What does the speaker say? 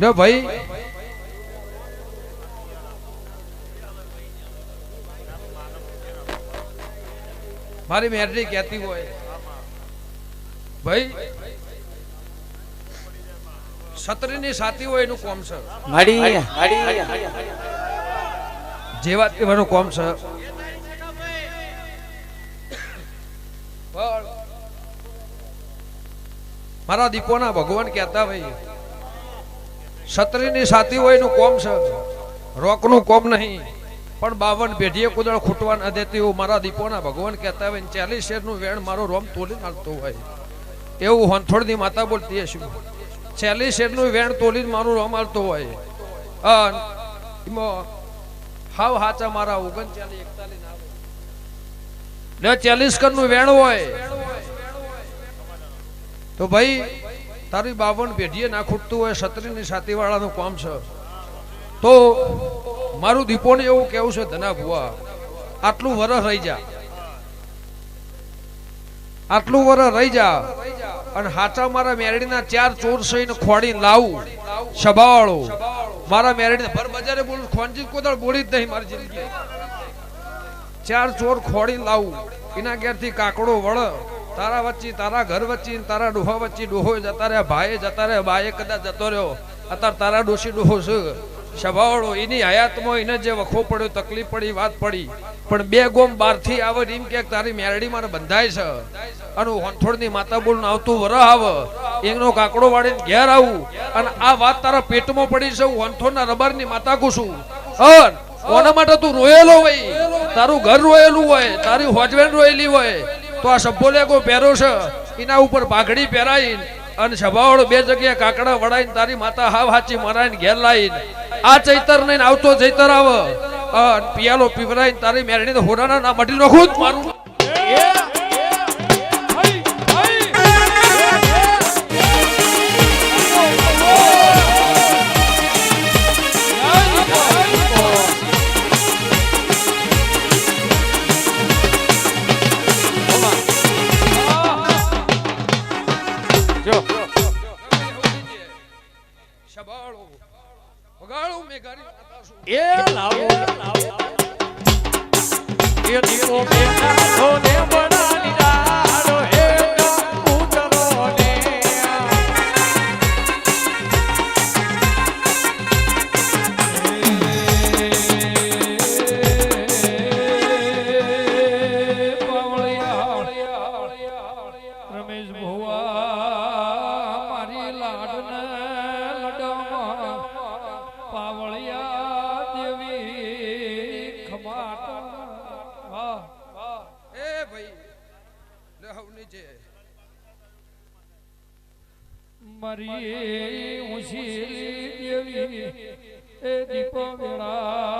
લ્યો ભાઈ. મારી મેરડી કહેતી હોય. ભાઈ છત્રીની સાતી હોય એનું કોમ છે. જેવા તેવાનું કોમ છે. મારા દીપોના ભગવાન કહેતા ભાઈ છત્રીની સાથી હોય એનું કોમ છે. રોકનું કોમ નહીં. પણ બાવન પેઢીએ કુદળ ખૂટવા ન દેતી એવું મારા દીપોના ભગવાન કહેતા હોય ચાલીસ શેરનું વેણ મારો રોમ તોલી નાખતો હોય. એવું હંથોડની માતા બોલતી હશે. ચાલીસ શેરનું વેણ તોલી મારું રોમ હાલતો હોય. હાવ હાચા મારા ઓગણચાલીસ, એકતાલીસ ના આવે. ને ચાલીસ વેણ હોય. તો ભાઈ તારી બાવન પેઢીએ ના ખૂટતું હોય, છત્રીની સાથી વાળાનું કામ છે. તો મારું દીપોને એવું કેવું છે, ધના ભુવા, આટલું વરસ રહી જા. આટલું વરસ રહી જા અને હાચા મારા મેરડીના ચાર ચોર સહીને ખોડીને લાવું સભાવાળો મારા મેરડીને ભર બજારે બોલું ખોંજી કોદળ બોલી જ નહીં મારી જિંદગી. ચાર ચોર ખોડીને લાવું, એના ઘેરથી કાકડો વળ. તારા વચ્ચે, તારા ઘર વચ્ચે, તારા ડોહા વચ્ચે ડોહો જતા રહ્યા ભાઈ જતા રહ્યા બાએ કદાચ જતો રહ્યો. અત્યારે તારા ડોશી ડોહો છે. સ્વભાવડો એની હયાતમાં એને જે વખો પડ્યો, તકલીફ પડી, વાત પડી. પણ બે ગોમ બારથી આવે એમ કે તારી મેરડી મારે બંધાય છે. અને હોંથોડની માતા બોલ આવતું વર આવે. એનો કાકડો વાળીને ઘેર આવું. અને આ વાત તારા પેટમાં પડી છે, હું હોંથોડના રબરની માતા કુશું અન કોના માટે તું રોયેલો હોય. તારું ઘર રોયેલું હોય, તારી હોજવેન રોયેલી હોય. તો આ સભ્યો કોઈ પહેરો છે? એના ઉપર પાઘડી પહેરાઈ અને સભાવાળો બે જગ્યાએ કાકડા વડાઈને તારી માતા હાવ હાચી મરાઈને ઘેર લાવીને. આ ચૈતર ને આવતો ચૈતર આવ. પિયાલો પીવરાઈને તારી મેરણી તો હોરાના ના મટી નાખું જ મારું. સભાવાળો વગાડો મેં ગાડી માતા એ લાવો એ દીવો બેઠો ને બળાની દાડો હે રમેશ ભુવા લે છે મરી ઉશીલી દેવી એ દીપો વેળાધી